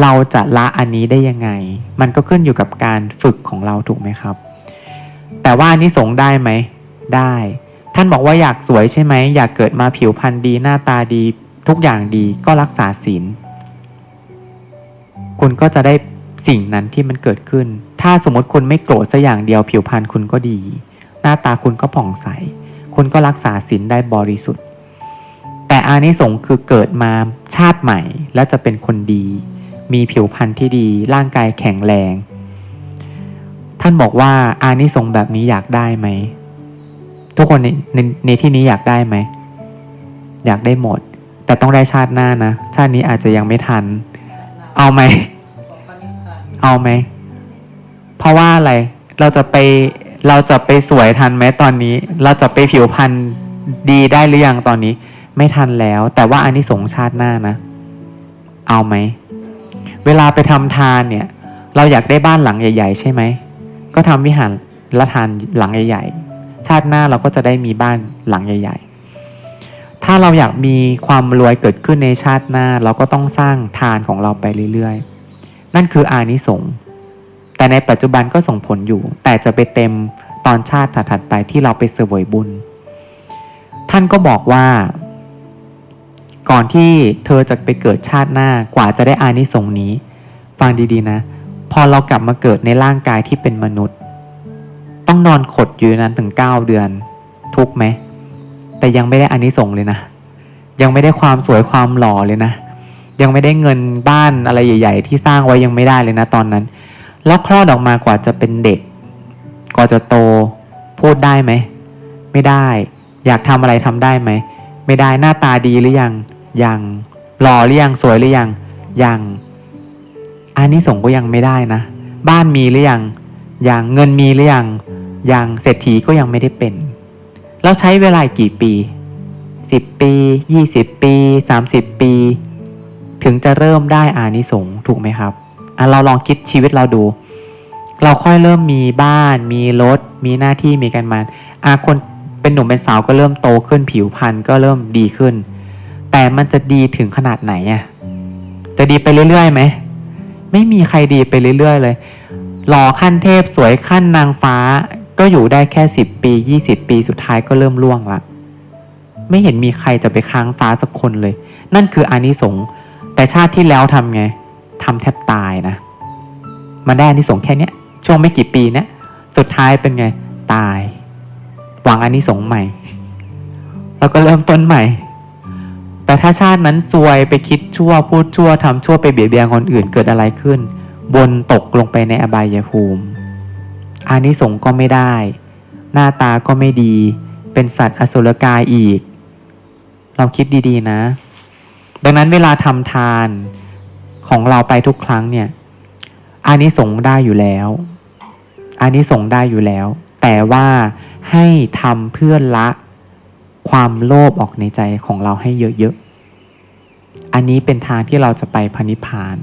เราจะละอันนี้ได้ยังไง มันก็ขึ้นอยู่กับการฝึกของเราถูกไหมครับ แต่ว่าอันนี้สงได้ไหม ได้ ท่านบอกว่าอยากสวยใช่ไหม อยากเกิดมาผิวพรรณดีหน้าตาดีทุกอย่างดีก็รักษาศีล คุณก็จะได้สิ่งนั้นที่มันเกิดขึ้น ถ้าสมมติคุณไม่โกรธสักอย่างเดียวผิวพรรณคุณก็ดี หน้าตาคุณก็ผ่องใส คุณก็รักษาศีลได้บริสุทธิ์ แต่อานิสงส์คือเกิดมาชาติใหม่ แล้วจะเป็นคนดี มีผิวพรรณที่ดีร่างกายแข็งแรง ท่านบอกว่าอานิสงส์แบบนี้อยากได้ไหม ทุกคนในในในที่นี้อยากได้ไหม อยากได้หมด แต่ต้องได้ชาติหน้านะ ชาตินี้อาจจะยังไม่ทัน เอาไหม เอาไหม เพราะว่าอะไร เราจะไปเราจะไปสวยทันไหมตอนนี้ เราจะไปผิวพรรณดีได้หรือยังตอนนี้ ไม่ทันแล้ว แต่ว่าอันนี้สงส์ชาติหน้านะ เอาไหม เวลาไปทำทานเนี่ย เราอยากได้บ้านหลังใหญ่ ๆ ใช่ไหม ก็ทำวิหารละทานหลังใหญ่ ๆ ชาติหน้าเราก็จะได้มีบ้านหลังใหญ่ ๆ ถ้าเราอยากมีความรวยเกิดขึ้นในชาติหน้า เราก็ต้องสร้างทานของเราไปเรื่อยๆ นั่นคืออานิสงส์แต่ในปัจจุบันก็ส่งผลอยู่ แต่จะไปเต็มตอนชาติถัดๆไปที่เราไปเสวยบุญ ท่านก็บอกว่า ก่อนที่เธอจะไปเกิดชาติหน้ากว่าจะได้อานิสงส์นี้ ฟังดีๆนะ พอเรากลับมาเกิดในร่างกายที่เป็นมนุษย์ ต้องนอนขดอยู่นั้นถึงเก้าเดือน ทุกไหม แต่ยังไม่ได้อานิสงส์เลยนะ ยังไม่ได้ความสวยความหล่อเลยนะ ยังไม่ได้เงินบ้านอะไรใหญ่ ๆ ที่สร้างไว้ยังไม่ได้เลยนะตอนนั้น แล้วคลอดออกมากว่าจะเป็นเด็ก กว่าจะโต พูดได้ไหม ไม่ได้ อยากทำอะไรทำได้ไหม ไม่ได้หน้าตาดีหรือยัง ยังหล่อหรือยังสวยหรือยังยังอันนี้สงก็ยังไม่ได้นะ บ้านมีหรือยังยังเงินมีหรือยังยังเศรษฐีก็ยังไม่ได้เป็นแล้วใช้เวลากี่ปีสิบปียี่สิบปีสามสิบปี ถึงจะเริ่มได้อานิสงส์ถูกไหมครับอะเราลองคิดชีวิตเราดู เราค่อยเริ่มมีบ้าน มีรถ มีหน้าที่มีการงาอะคนเป็นหนุ่มเป็นสาวก็เริ่มโตขึ้นผิวพรรณก็เริ่มดีขึ้น แต่มันจะดีถึงขนาดไหนอะจะดีไปเรื่อยๆไหม ไม่มีใครดีไปเรื่อยๆเลย หล่อขั้นเทพสวยขั้นนางฟ้า ก็อยู่ได้แค่สิบปียี่สิบปีสุดท้ายก็เริ่มล่วงละ ไม่เห็นมีใครจะไปค้างฟ้าสักคนเลย นั่นคืออานิสงส์แต่ชาติที่แล้วทำไงทำแทบตายนะ มันได้อานิสงส์แค่เนี้ยช่วงไม่กี่ปีเนี้ยสุดท้ายเป็นไง ตาย หวังอานิสงส์ใหม่ แล้วก็เริ่มต้นใหม่ แต่ถ้าชาตินั้นซวยไปคิดชั่วพูดชั่วทำชั่วไปเบียดเบียนคนอื่นเกิดอะไรขึ้น บนตกลงไปในอบายภูมิอานิสงส์ก็ไม่ได้ หน้าตาก็ไม่ดี เป็นสัตว์อสุรกายอีก เราคิดดีๆนะ ดังนั้นเวลาทำทานของเราไปทุกครั้งเนี่ยอานิสงส์ได้อยู่แล้วอานิสงส์ได้อยู่แล้ว แต่ว่าให้ทำเพื่อละ ความโลภออกในใจของเราให้เยอะๆ อันนี้เป็นทางที่เราจะไปพระนิพพาน